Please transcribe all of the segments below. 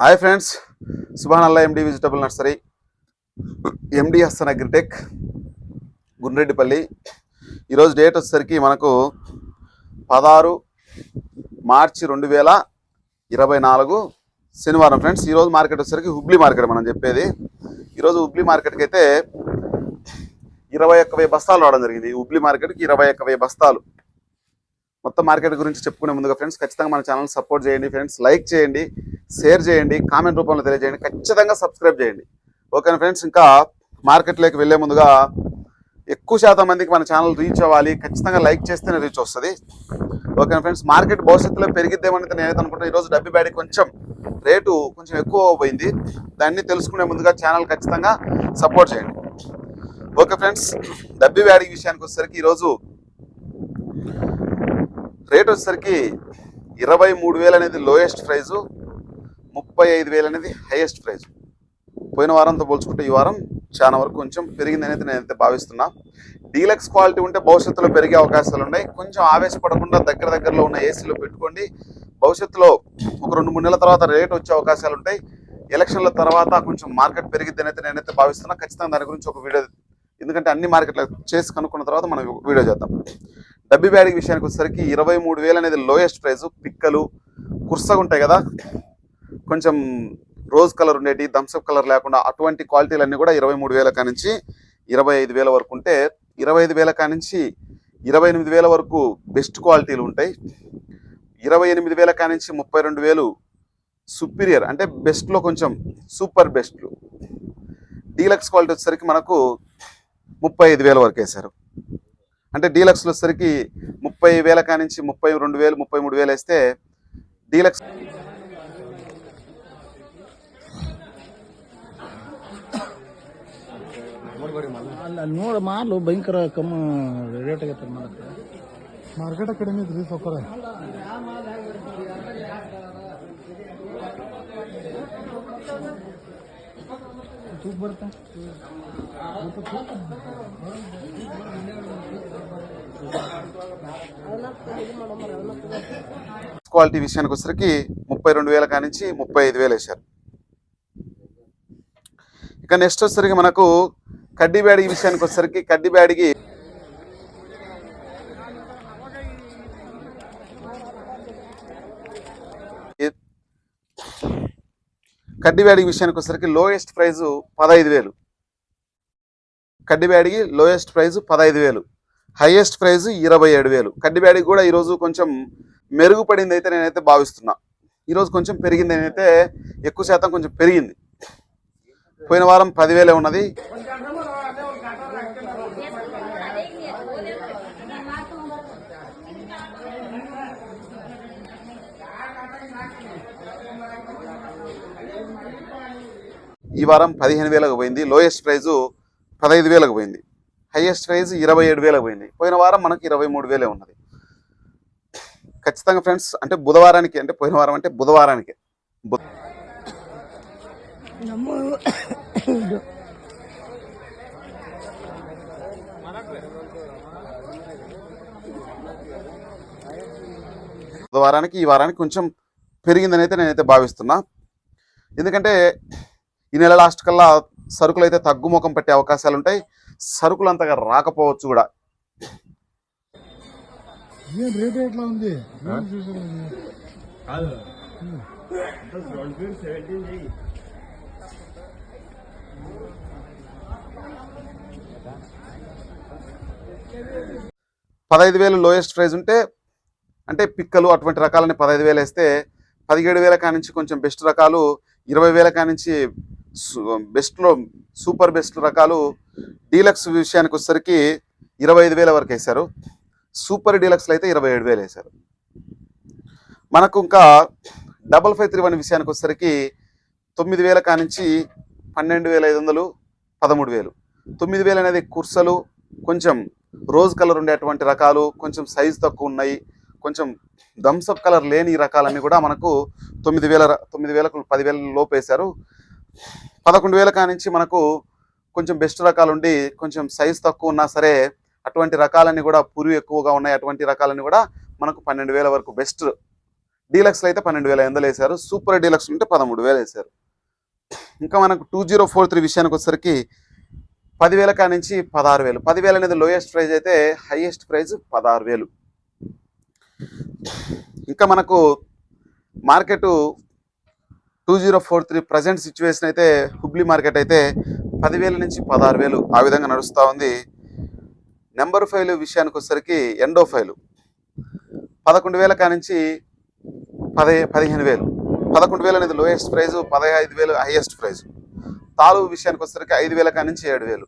Hi friends Subhan Allah MD vegetable nursery MD Hastan agritech Gundreddipalli ఈరోజు date వచ్చేసరికి మనకు పదహారు మార్చి రెండు వేల ఇరవై నాలుగు శనివారం ఫ్రెండ్స్ ఈరోజు మార్కెట్ వచ్చేసరికి హుబ్లీ మార్కెట్ మనం చెప్పేది. ఈరోజు హుబ్లీ మార్కెట్కి అయితే ఇరవై ఒక్క వెయ్యి బస్తాలు రావడం జరిగింది. హుబ్లీ మార్కెట్కి ఇరవై ఒక్క వెయ్యి బస్తాలు. మొత్తం మార్కెట్ గురించి చెప్పుకునే ముందుగా ఫ్రెండ్స్ ఖచ్చితంగా మన ఛానల్ సపోర్ట్ చేయండి ఫ్రెండ్స్ లైక్ చేయండి షేర్ చేయండి కామెంట్ రూపంలో తెలియజేయండి ఖచ్చితంగా సబ్స్క్రైబ్ చేయండి. ఓకేనా ఫ్రెండ్స్ ఇంకా మార్కెట్లోకి వెళ్ళే ముందుగా ఎక్కువ శాతం మందికి మన ఛానల్ రీచ్ అవ్వాలి ఖచ్చితంగా లైక్ చేస్తేనే రీచ్ వస్తుంది. ఓకేనా ఫ్రెండ్స్ మార్కెట్ భవిష్యత్తులో పెరిగిద్దేమని నేనైతే అనుకుంటున్నాను ఈరోజు డబ్బి బ్యాడి కొంచెం రేటు కొంచెం ఎక్కువ పోయింది. దాన్ని తెలుసుకునే ముందుగా ఛానల్ ఖచ్చితంగా సపోర్ట్ చేయండి. ఓకే ఫ్రెండ్స్ డబ్బి బ్యాడి విషయానికి వచ్చేసరికి ఈరోజు రేట్ వచ్చేసరికి ఇరవై మూడు వేలు అనేది లోయెస్ట్ ప్రైజు ముప్పై ఐదు వేలు అనేది హైయెస్ట్ ప్రైజ్ పోయిన వారంతో పోల్చుకుంటే ఈ వారం చాలా వరకు కొంచెం పెరిగింది అనేది నేనైతే భావిస్తున్నా. డీలక్స్ క్వాలిటీ ఉంటే భవిష్యత్తులో పెరిగే అవకాశాలు ఉన్నాయి. కొంచెం ఆవేశపడకుండా దగ్గర దగ్గరలో ఉన్న ఏసీలో పెట్టుకోండి. భవిష్యత్తులో ఒక రెండు మూడు నెలల తర్వాత రేట్ వచ్చే అవకాశాలు ఉంటాయి. ఎలక్షన్ల తర్వాత కొంచెం మార్కెట్ పెరిగిద్ది అయితే నేనైతే భావిస్తున్నా. ఖచ్చితంగా దాని గురించి ఒక వీడియో ఎందుకంటే అన్ని మార్కెట్లు చేసి కనుక్కున్న తర్వాత మనం వీడియో చేద్దాం. డబ్బి బ్యాగ్ విషయానికి వచ్చేసరికి ఇరవై మూడు వేలు అనేది లోయెస్ట్ ప్రైస్. పిక్కలు కుర్సగా ఉంటాయి కదా. కొంచెం రోజ్ కలర్ ఉండేటి థమ్స్అప్ కలర్ లేకుండా అటువంటి క్వాలిటీలన్నీ కూడా ఇరవై మూడు వేల కానించి ఇరవై ఐదు వేల వరకు ఉంటే ఇరవై ఐదు వేల కానించి ఇరవై ఎనిమిది వేల వరకు బెస్ట్ క్వాలిటీలు ఉంటాయి. ఇరవై ఎనిమిది వేల కానించి ముప్పై రెండు వేలు సుపీరియర్ అంటే బెస్ట్లో కొంచెం సూపర్ బెస్ట్లు. డీలక్స్ క్వాలిటీ వచ్చేసరికి మనకు ముప్పై ఐదు వేల వరకు వేశారు అంటే డీలక్స్లో వచ్చేసరికి ముప్పై వేల కానించి ముప్పై రెండు వేలు ముప్పై మూడు వేలు వేస్తే డీలక్స్ ಅಲ್ಲ ಅಲ್ಲಿ ನೋಡ ಮಾಲು ಭಯಂಕರ ಕಮ್ಮ ರೇಟ್ ಆಗೈತೆ ಮಾಡಕ್ಕೆ ಮಾರ್ಕೆಟ್ ಕಡಿಮೆ ಐತ್ರಿ ಸೌಕರ ತೂಕ ಬರುತ್ತೆ క్వాలిటీ విషయానికి వచ్చేసరికి ముప్పై రెండు వేల కానించి ముప్పై ఐదు వేలు వేశారు ఇక నెక్స్ట్ వచ్చేసరికి మనకు కడ్డీ బ్యాడిగి విషయానికి వచ్చేసరికి కడ్డీ బ్యాడిగి కడ్డీ బ్యాడిగి విషయానికి వచ్చేసరికి లోయెస్ట్ ప్రైజ్ పదహైదు వేలు. కడ్డీ లోయెస్ట్ ప్రైజ్ పదహైదు వేలు. హైయెస్ట్ ప్రైజ్ ఇరవై ఏడు వేలు. కడ్డీ కూడా ఈరోజు కొంచెం మెరుగుపడింది అయితే నేనైతే భావిస్తున్నా. ఈరోజు కొంచెం పెరిగింది అయితే ఎక్కువ శాతం కొంచెం పెరిగింది. పోయిన వారం పదివేలే ఉన్నది. ఈ వారం పదిహేను వేలకు పోయింది. లోయెస్ట్ ప్రైజు పదహైదు వేలకు పోయింది. హైయెస్ట్ ప్రైజ్ ఇరవై ఏడు వేలకు పోయింది. పోయిన వారం మనకి ఇరవై మూడు వేలే ఉన్నది. ఖచ్చితంగా ఫ్రెండ్స్ అంటే బుధవారానికి అంటే పోయిన వారం అంటే బుధవారానికి. బుధవారానికి ఈ వారానికి కొంచెం పెరిగిందని అయితే నేనైతే భావిస్తున్నా. ఎందుకంటే ఈ నెల లాస్ట్ కల్లా సరుకులు అయితే తగ్గుముఖం పట్టే అవకాశాలు ఉంటాయి సరుకులు అంతగా రాకపోవచ్చు కూడా. రేట్ ఎట్లా ఉంది? పదహైదు వేలు లోయెస్ట్ ప్రైస్ ఉంటే అంటే పిక్కలు అటువంటి రకాలని పదహైదు వేలు వేస్తే పదిహేడు వేల కానించి కొంచెం బెస్ట్ రకాలు ఇరవై వేల కానించి బెస్ట్లో సూపర్ బెస్ట్ రకాలు డీలక్స్ విషయానికి వచ్చేసరికి ఇరవై ఐదు వేల వరకు వేశారు. సూపర్ డీలక్స్లు అయితే ఇరవై ఏడు వేలు వేశారు. మనకు ఇంకా డబల్ ఫైవ్ త్రీ వన్ విషయానికి వచ్చేసరికి తొమ్మిది వేల కానించి పన్నెండు వేల ఐదు వందలు పదమూడు వేలు. తొమ్మిది వేలు అనేది కుర్సలు కొంచెం రోజ్ కలర్ ఉండేటువంటి రకాలు కొంచెం సైజు తక్కువ ఉన్నాయి. కొంచెం థమ్స్అప్ కలర్ లేని ఈ రకాలన్నీ కూడా మనకు తొమ్మిది వేల తొమ్మిది వేలకు పదివేల లోపు వేశారు పదకొండు వేల కానించి మనకు కొంచెం బెస్ట్ రకాలు ఉండి కొంచెం సైజ్ తక్కువ ఉన్నా సరే అటువంటి రకాలన్నీ కూడా పురుగు ఎక్కువగా ఉన్నాయి. అటువంటి రకాలన్నీ కూడా మనకు పన్నెండు వేల వరకు బెస్ట్ డీలక్స్లు అయితే పన్నెండు వేల ఎనిమిది వేశారు. సూపర్ డీలక్స్ ఉంటే పదమూడు వేలు వేశారు. ఇంకా మనకు టూ జీరో ఫోర్ త్రీ విషయానికి వచ్చేసరికి పదివేల కానించి పదహారు వేలు. పదివేలు అనేది లోయెస్ట్ ప్రైజ్ అయితే హైయెస్ట్ ప్రైజ్ పదహారు వేలు. ఇంకా మనకు market two zero four three present situation అయితే హుబ్లీ మార్కెట్ అయితే పదివేల నుంచి పదహారు వేలు ఆ విధంగా నడుస్తూ ఉంది. నెంబర్ ఫైవ్ విషయానికి వచ్చేసరికి ఎండో ఫైలు పదకొండు వేల కా నుంచి పదే పదిహేను వేలు. పదకొండు వేలు అనేది లోయెస్ట్ ప్రైజ్ పదహైదు వేలు హైయెస్ట్ ప్రైజ్ తాలు విషయానికి వచ్చేసరికి ఐదు వేల కా నుంచి ఏడు వేలు.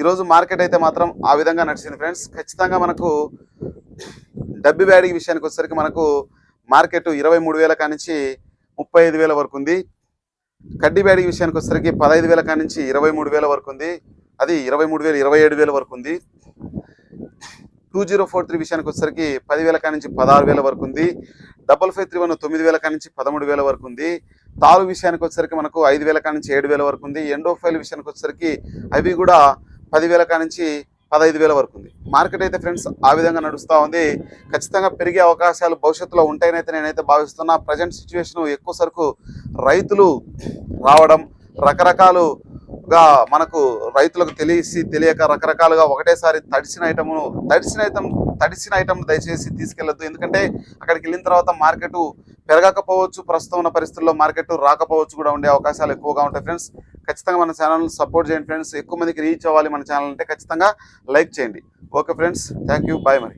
ఈరోజు మార్కెట్ అయితే మాత్రం ఆ విధంగా నడిచింది ఫ్రెండ్స్ ఖచ్చితంగా మనకు డబ్బి బ్యాడీ విషయానికి వచ్చేసరికి మనకు మార్కెట్ ఇరవై మూడు వేల కానించి ముప్పై ఐదు వేల వరకు ఉంది. కడ్డీ బ్యాడీ విషయానికి వచ్చేసరికి పదహైదు వేల కానించి ఇరవై మూడు వేల వరకు ఉంది. అది ఇరవై మూడు వేలు ఇరవై ఏడు వేల వరకు ఉంది. టూ జీరో ఫోర్ త్రీ విషయానికి వచ్చేసరికి పదివేల కానించి పదహారు వేల వరకు ఉంది. డబల్ ఫైవ్ త్రీ వన్ తొమ్మిది వేల కానించి పదమూడు వేల వరకు ఉంది. తాలు విషయానికి వచ్చేసరికి మనకు ఐదు వేల కా నుంచి ఏడు వేల వరకు ఉంది. ఎండో ఫైల్ విషయానికి వచ్చేసరికి అవి కూడా పదివేల కా నుంచి పదహైదు వేల వరకు ఉంది. మార్కెట్ అయితే ఫ్రెండ్స్ ఆ విధంగా నడుస్తూ ఉంది. ఖచ్చితంగా పెరిగే అవకాశాలు భవిష్యత్తులో ఉంటాయనైతే నేనైతే భావిస్తున్నా. ప్రజెంట్ సిచ్యువేషన్ ఎక్కువ సరుకు రైతులు రావడం రకరకాలుగా మనకు రైతులకు తెలిసి తెలియక రకరకాలుగా ఒకటేసారి తడిసిన ఐటమ్ను తడిసిన ఐటమ్ తడిసిన ఐటమ్ దయచేసి తీసుకెళ్ళొద్దు ఎందుకంటే అక్కడికి వెళ్ళిన తర్వాత మార్కెట్ పెరగకపోవచ్చు. ప్రస్తుతం ఉన్న పరిస్థితుల్లో మార్కెట్ రాకపోవచ్చు కూడా ఉండే అవకాశాలు ఎక్కువగా ఉంటాయి ఫ్రెండ్స్. ఖచ్చితంగా మన ఛానల్ సపోర్ట్ చేయండి ఫ్రెండ్స్. ఎక్కువ మందికి రీచ్ అవ్వాలి మన ఛానల్ అంటే ఖచ్చితంగా లైక్ చేయండి. Okay friends thank you bye మరి.